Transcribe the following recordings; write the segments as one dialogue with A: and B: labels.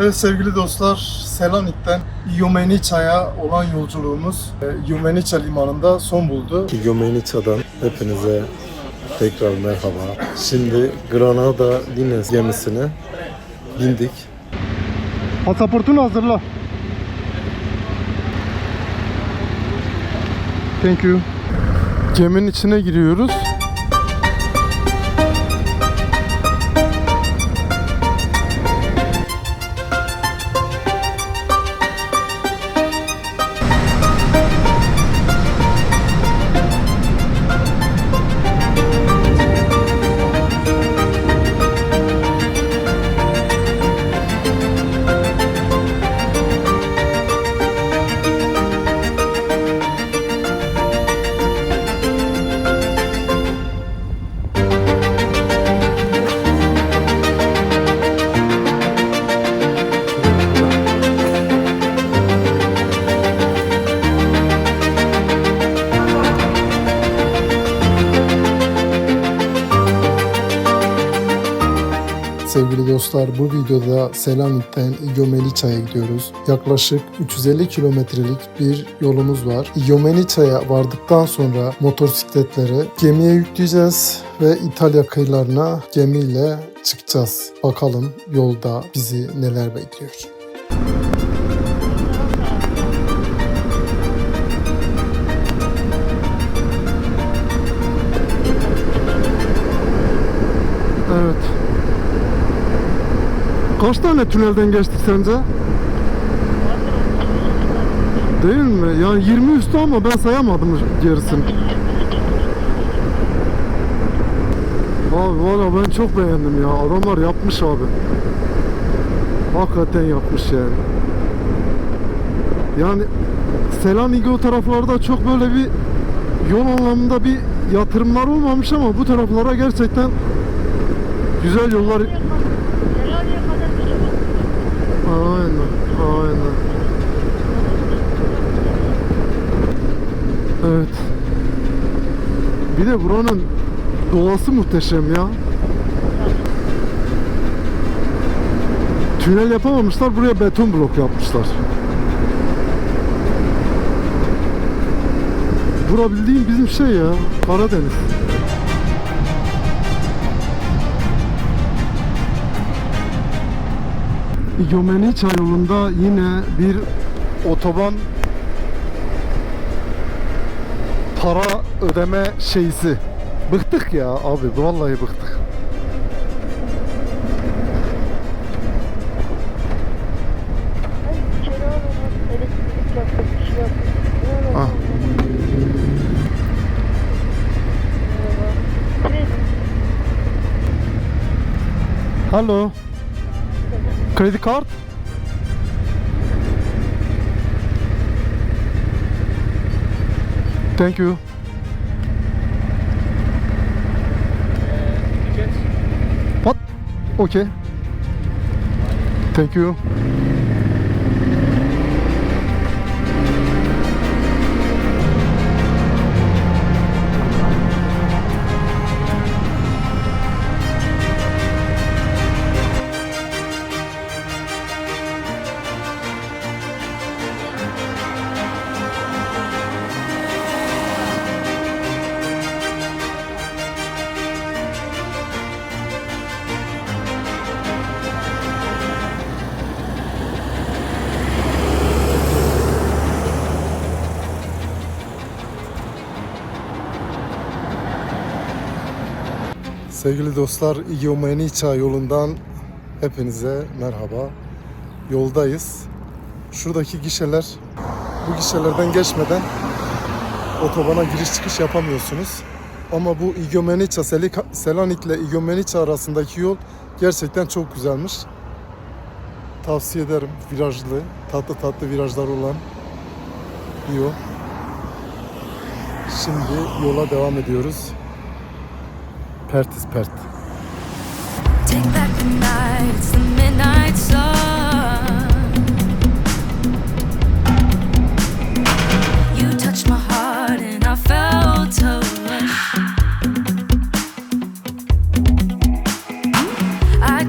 A: Evet sevgili dostlar, Selanik'ten Yumenica'ya olan yolculuğumuz e, Yumenica limanında son buldu.
B: Yumenica'dan hepinize tekrar merhaba. Şimdi Granada Lines gemisine bindik.
A: Pasaportunu hazırla. Thank you. Geminin içine giriyoruz. Dostlar bu videoda Selanik'ten Igomeniça'ya gidiyoruz. Yaklaşık 350 kilometrelik bir yolumuz var. Igomeniça'ya vardıktan sonra motosikletleri gemiye yükleyeceğiz ve İtalya kıyılarına gemiyle çıkacağız. Bakalım yolda bizi neler bekliyor. Evet. Kaç tane tünelden geçtik sence? Değil mi? Yani 20 üstü ama ben sayamadım gerisini. Abi valla ben çok beğendim ya. Adamlar yapmış abi. Hakikaten yapmış yani. Yani Selanik o taraflarda çok böyle bir yol anlamında bir yatırımlar olmamış ama bu taraflara gerçekten güzel yollar
C: Selanik'e kadar bir yol.
A: Aynen, aynen. Evet. Bir de buranın doğası muhteşem ya. Tünel yapamamışlar, buraya beton blok yapmışlar. Bura bildiğin bizim şey ya, Karadeniz. Yomeniça yolunda yine bir otoban para ödeme şeysi. Bıktık ya abi vallahi bıktık.
C: Ay, içeri Kredi.
A: Card? Thank you. What? Okay. Thank you. Sevgili dostlar, Igomeniça yolundan hepinize merhaba. Yoldayız. Şuradaki gişeler, bu gişelerden geçmeden otobana giriş çıkış yapamıyorsunuz. Ama bu Selika- Selanik ile Igomeniça arasındaki yol gerçekten çok güzelmiş. Tavsiye ederim. Virajlı, tatlı tatlı virajlar olan bir yol. Şimdi yola devam ediyoruz. Pertiz pert.
D: Take back the night, it's the midnight sun. You touched my heart and I felt a rush. I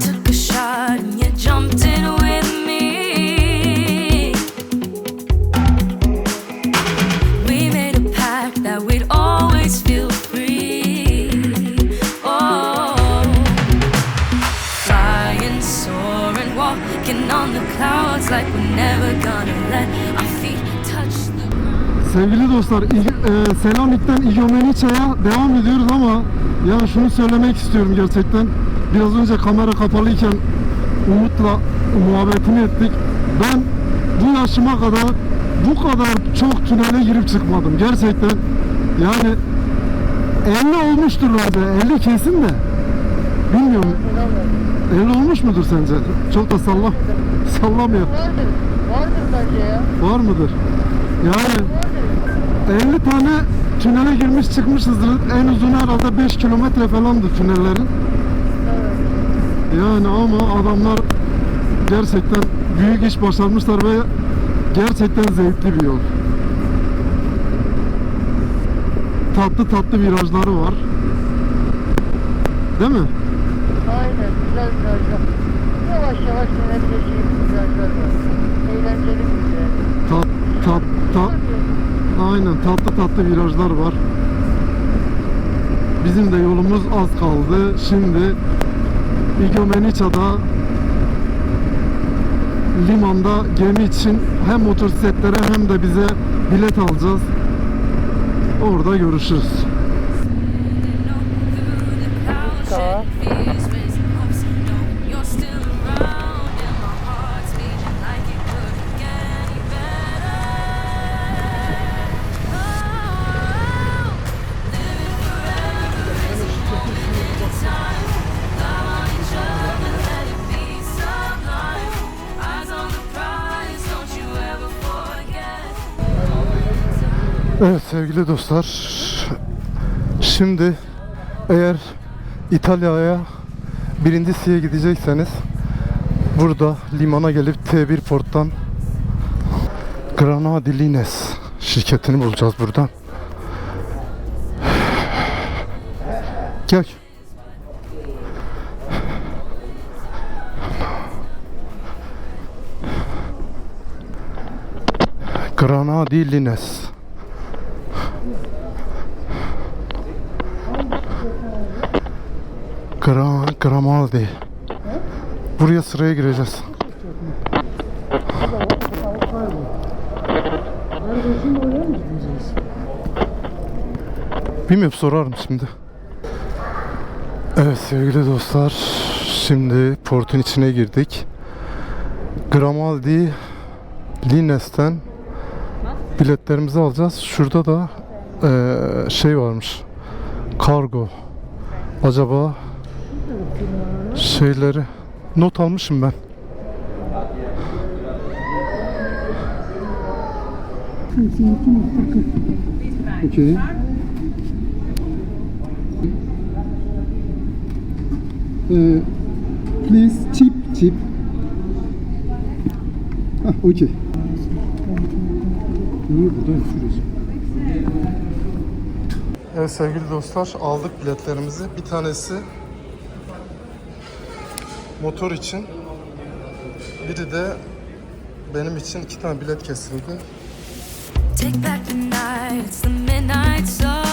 A: Sevgili dostlar, e, Selanik'ten İgomeniça'ya devam ediyoruz ama ya şunu söylemek istiyorum gerçekten. Biraz önce kamera kapalıyken Umut'la muhabbetini ettik. Ben bu yaşıma kadar bu kadar çok tünele girip çıkmadım. Gerçekten yani 50 olmuştur bence. 50 kesin de. Bilmiyorum. 50 olmuş mudur sence? Çok da salla, sallamıyor.
C: Vardır. Vardır bence ya.
A: Var mıdır? Yani. 50 tane tünele girmiş çıkmışızdır. En uzun herhalde 5 kilometre falandı tünellerin.
C: Evet.
A: Yani ama adamlar gerçekten büyük iş başarmışlar ve gerçekten zevkli bir yol. Tatlı tatlı virajları var. Değil mi?
C: Aynen. Güzel virajlar. Yavaş yavaş dönebileceğim virajlar var. Eğlenceli bir viraj.
A: Tat, tat, tat, aynen tatlı tatlı virajlar var. Bizim de yolumuz az kaldı. Şimdi İgomeniça'da limanda gemi için hem motosikletlere hem de bize bilet alacağız. Orada görüşürüz.
C: Tamam.
A: Evet sevgili dostlar. Şimdi eğer İtalya'ya Brindisi'ye gidecekseniz burada limana gelip T1 porttan Granadi Lines şirketini bulacağız buradan. Gel. Granadi Lines. Gra Gramaldi. Buraya sıraya gireceğiz. Bilmiyorum sorarım şimdi. Evet sevgili dostlar. Şimdi portun içine girdik. Gramaldi Lines'ten biletlerimizi alacağız. Şurada da eee, şey varmış. Kargo. Acaba şeyleri not almışım ben. Okay.
E: Uh, please chip chip. Ah, okay. Niye buradayım şurası?
A: Evet sevgili dostlar aldık biletlerimizi. Bir tanesi motor için. Biri de benim için iki tane bilet kesildi.
D: Take back the night, it's the midnight sun.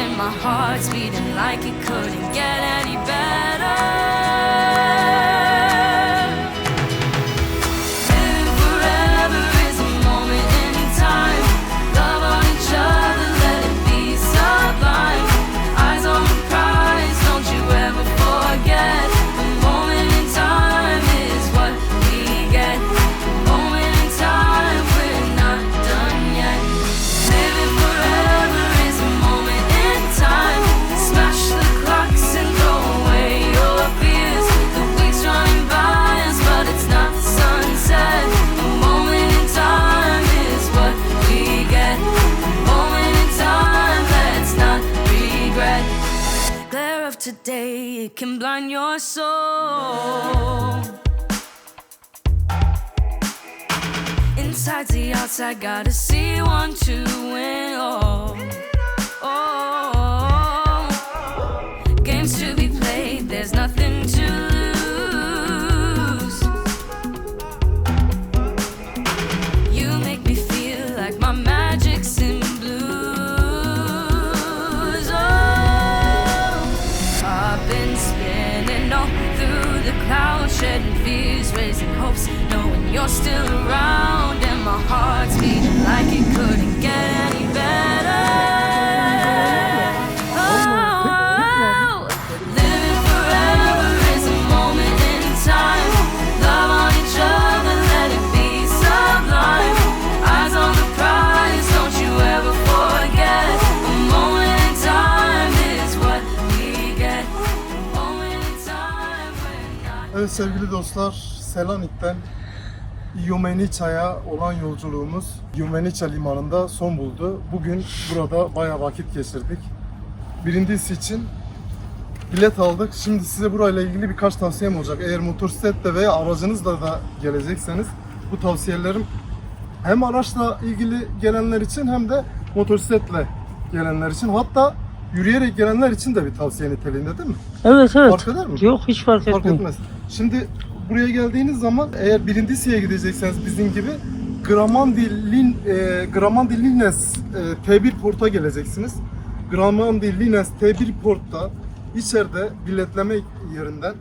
D: And my heart's beating like it couldn't get any better. Soul. Inside's the outside, gotta see one, two, and oh. Oh, games to be played, there's nothing to lose. Shedding fears, raising hopes, knowing you're still around, and my heart's beating like it couldn't get
A: Evet sevgili dostlar, Selanik'ten Yumenica'ya olan yolculuğumuz Yumenica limanında son buldu. Bugün burada bayağı vakit geçirdik. Birincisi için bilet aldık. Şimdi size burayla ilgili birkaç tavsiyem olacak. Eğer motosikletle veya aracınızla da gelecekseniz bu tavsiyelerim hem araçla ilgili gelenler için hem de motosikletle gelenler için hatta yürüyerek gelenler için de bir tavsiye niteliğinde değil mi?
C: Evet evet.
A: Fark eder mi?
C: Yok hiç fark
A: Fark
C: etmiyor.
A: etmez. Şimdi buraya geldiğiniz zaman eğer Brindisi'ye gidecekseniz bizim gibi Gramandillin e, Gramandillines e, T1 porta geleceksiniz. Gramandillines T1 portta içeride biletleme yerinden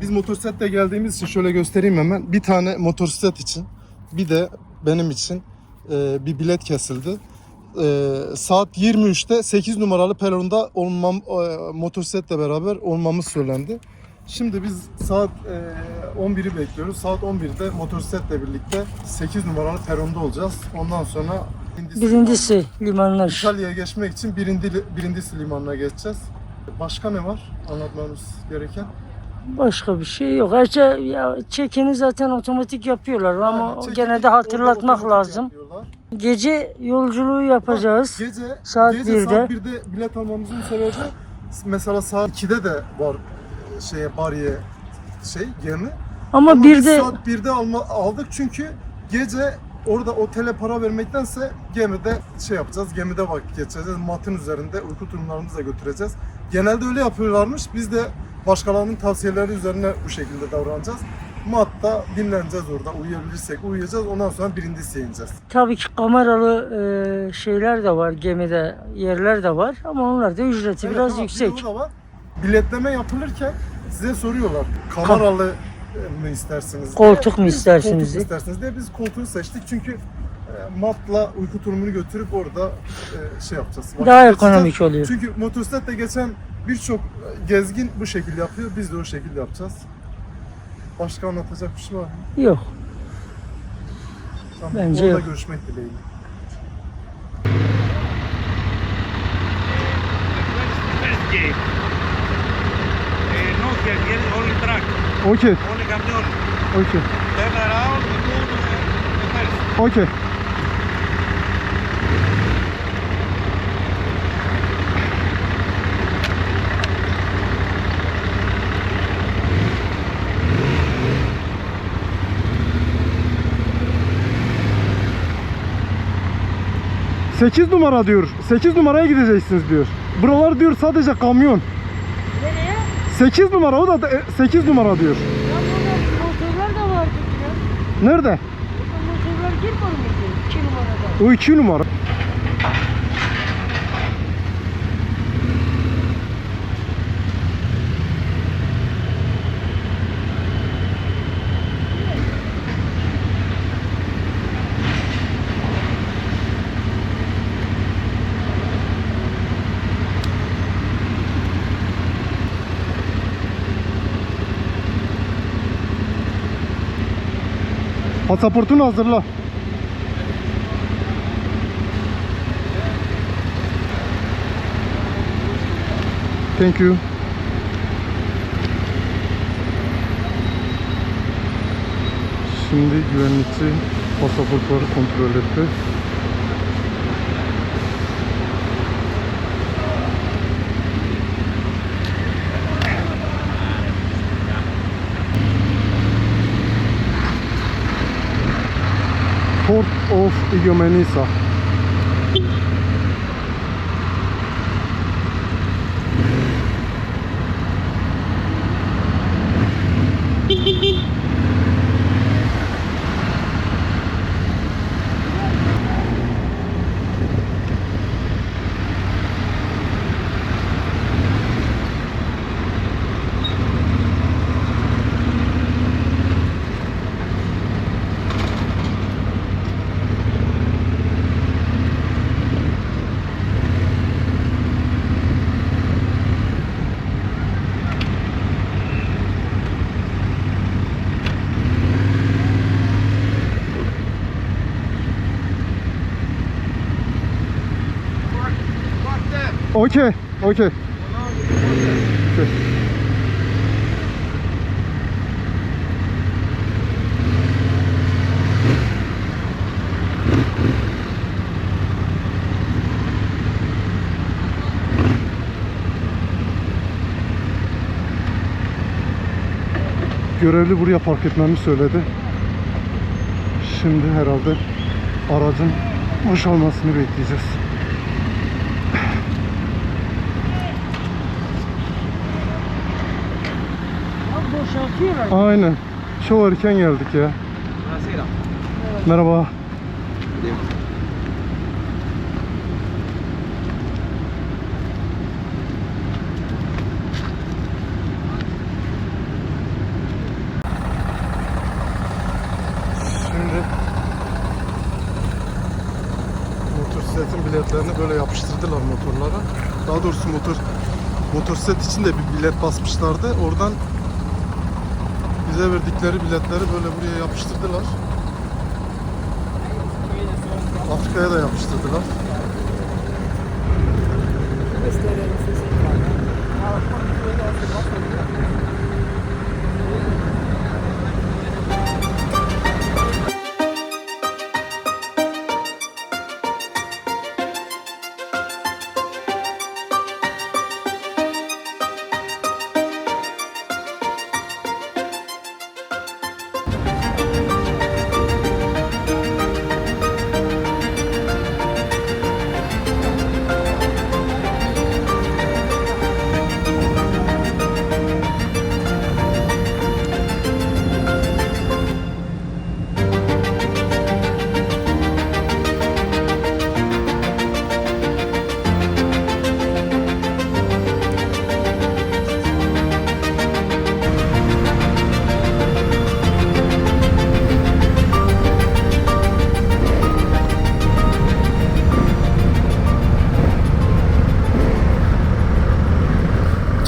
A: biz motosikletle geldiğimiz için şöyle göstereyim hemen. Bir tane motosiklet için bir de benim için e, bir bilet kesildi. E, saat 23'te 8 numaralı peronda olmam e, motosikletle beraber olmamız söylendi. Şimdi biz saat e, 11'i bekliyoruz. Saat 11'de motosikletle birlikte 8 numaralı peronda olacağız. Ondan sonra
C: Birincisi limanlar.
A: İtalya'ya geçmek için birindi, birincisi limanına geçeceğiz. Başka ne var anlatmamız gereken?
C: Başka bir şey yok. Ayrıca ya çekini zaten otomatik yapıyorlar ama
A: Yani çekimi
C: gene de hatırlatmak lazım.
A: yapıyorlar.
C: Gece yolculuğu yapacağız.
A: Gece
C: Saat
A: gece
C: 1'de.
A: saat 1'de bilet almamızın sebebi mesela saat 2'de de var şeye bariye şey gemi.
C: Ama
A: Ama
C: bir
A: biz
C: de
A: saat 1'de alma, aldık çünkü gece orada otele para vermektense gemide şey yapacağız. Gemide vakit geçireceğiz. Matın üzerinde uyku tulumlarımızı da götüreceğiz. Genelde öyle yapıyorlarmış. Biz de başkalarının tavsiyeleri üzerine bu şekilde davranacağız. Matta dinleneceğiz orada. Uyuyabilirsek uyuyacağız. Ondan sonra birincisiye ineceğiz.
C: tabii ki kameralı e, şeyler de var gemide yerler de var ama onlar da ücreti
A: Evet,
C: biraz
A: tamam, bir de
C: yüksek.
A: o da var. Biletleme yapılırken size soruyorlar. Kameralı mı istersiniz?
C: Koltuk mu istersiniz
A: Koltuk
C: diye.
A: istersiniz diye biz koltuğu seçtik çünkü e, matla uyku tulumunu götürüp orada e, şey yapacağız.
C: Daha ekonomik oluyor.
A: Çünkü motosikletle geçen birçok gezgin bu şekilde yapıyor. Biz de o şekilde yapacağız. Başka anlatacak bir şey var mı?
C: Yok.
A: Tamam.
C: Bence
A: Orada
C: yok.
A: görüşmek dileğiyle.
F: Uh,
E: Okay, okay,
F: Turn around, go to the, the first.
E: okay. Sekiz numara diyor. 8 numaraya gideceksiniz diyor. Buralar diyor sadece kamyon.
C: Nereye?
E: 8 numara o da 8 numara diyor.
C: Ya burada motorlar da vardı ya.
E: Nerede?
C: Motorlar girmiyor muydu? 2 numarada.
E: O 2 numara. Pasaportunu hazırla. Thank you. Şimdi güvenlikçi pasaportları kontrol etti. Of Igoumenitsa. Okey, okey. Okey. Görevli buraya park etmemi söyledi. Şimdi herhalde aracın boşalmasını bekleyeceğiz. Aynen. Çok erken geldik ya. Merhaba.
A: Şimdi motosikletin biletlerini böyle yapıştırdılar motorlara. Daha doğrusu motor motosiklet için de bir bilet basmışlardı. Oradan bize verdikleri biletleri böyle buraya yapıştırdılar. Afrika'ya da yapıştırdılar.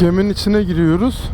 A: Geminin içine giriyoruz.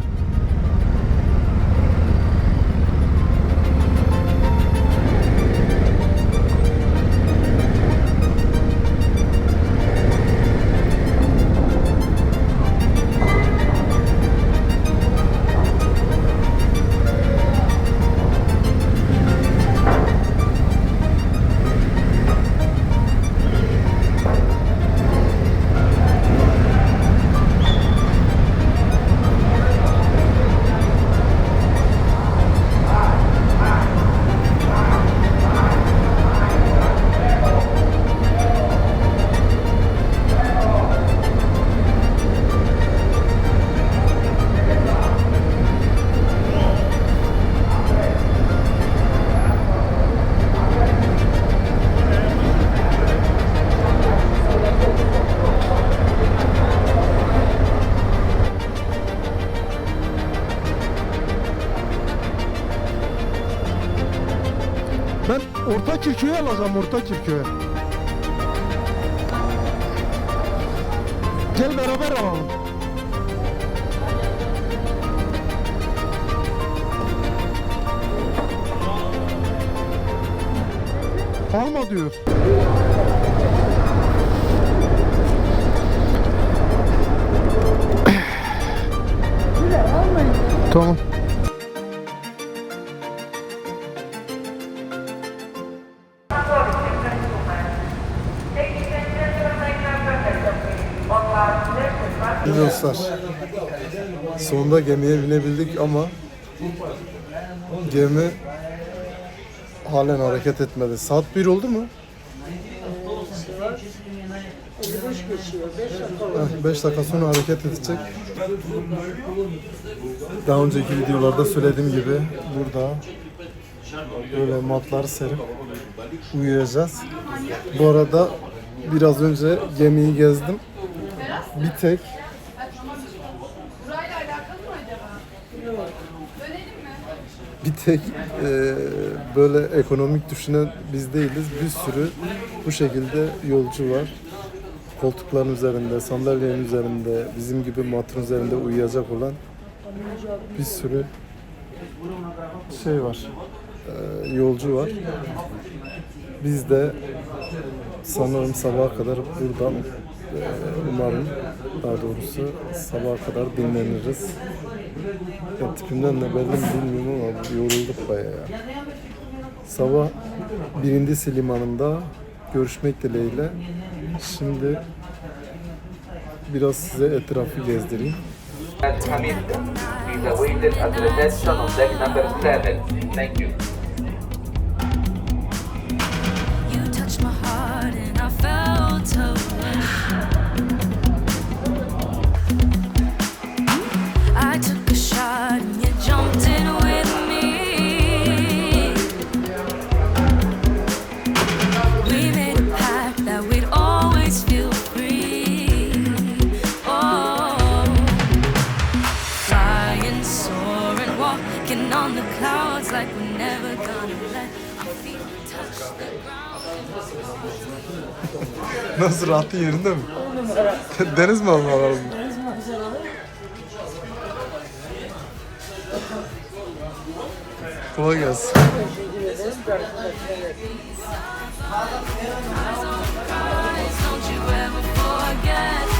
A: Orta Kirköy'ü alacağım Orta Kirköy'e. Gel beraber alalım. Alma diyor. Tamam. Gemiye binebildik ama gemi halen hareket etmedi. Saat 1 oldu mu? 5 dakika sonra hareket edecek. Daha önceki videolarda söylediğim gibi burada böyle matlar serip uyuyacağız. Bu arada biraz önce gemiyi gezdim. Bir tek bir tek e, böyle ekonomik düşünen biz değiliz. Bir sürü bu şekilde yolcu var. Koltukların üzerinde, sandalyenin üzerinde, bizim gibi matın üzerinde uyuyacak olan bir sürü şey var. E, yolcu var. Biz de sanırım sabaha kadar buradan e, umarım daha doğrusu sabaha kadar dinleniriz. Ya tipimden ne belli mi bilmiyorum ama yorulduk bayağı ya. Sabah Birindisi limanında görüşmek dileğiyle. Şimdi biraz size etrafı gezdireyim.
G: Hamid awaited at the reception on deck number 7. Thank. You
A: Nasıl rahatın yerinde mi? Deniz manzaralı mı? Kolay gelsin.
D: Eyes, don't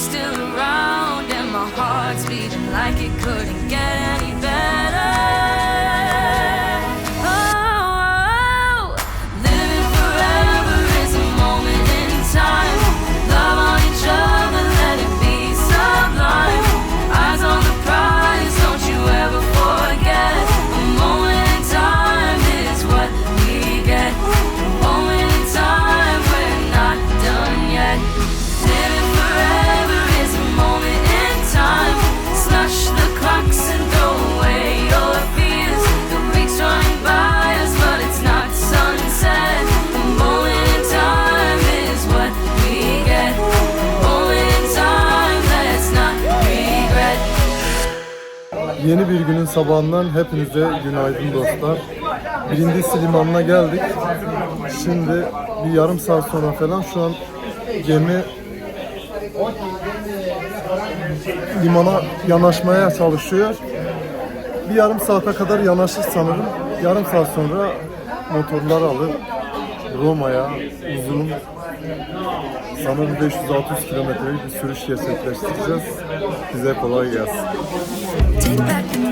D: still around, and my heart's beating like it couldn't get any better.
A: Yeni bir günün sabahından hepinize günaydın dostlar. Birindisi limanına geldik. Şimdi bir yarım saat sonra falan şu an gemi limana yanaşmaya çalışıyor. Bir yarım saate kadar yanaşır sanırım. Yarım saat sonra motorlar alır Roma'ya uzun sanırım 500-600 kilometrelik bir sürüş gerçekleştireceğiz. Bize kolay gelsin.
D: Take back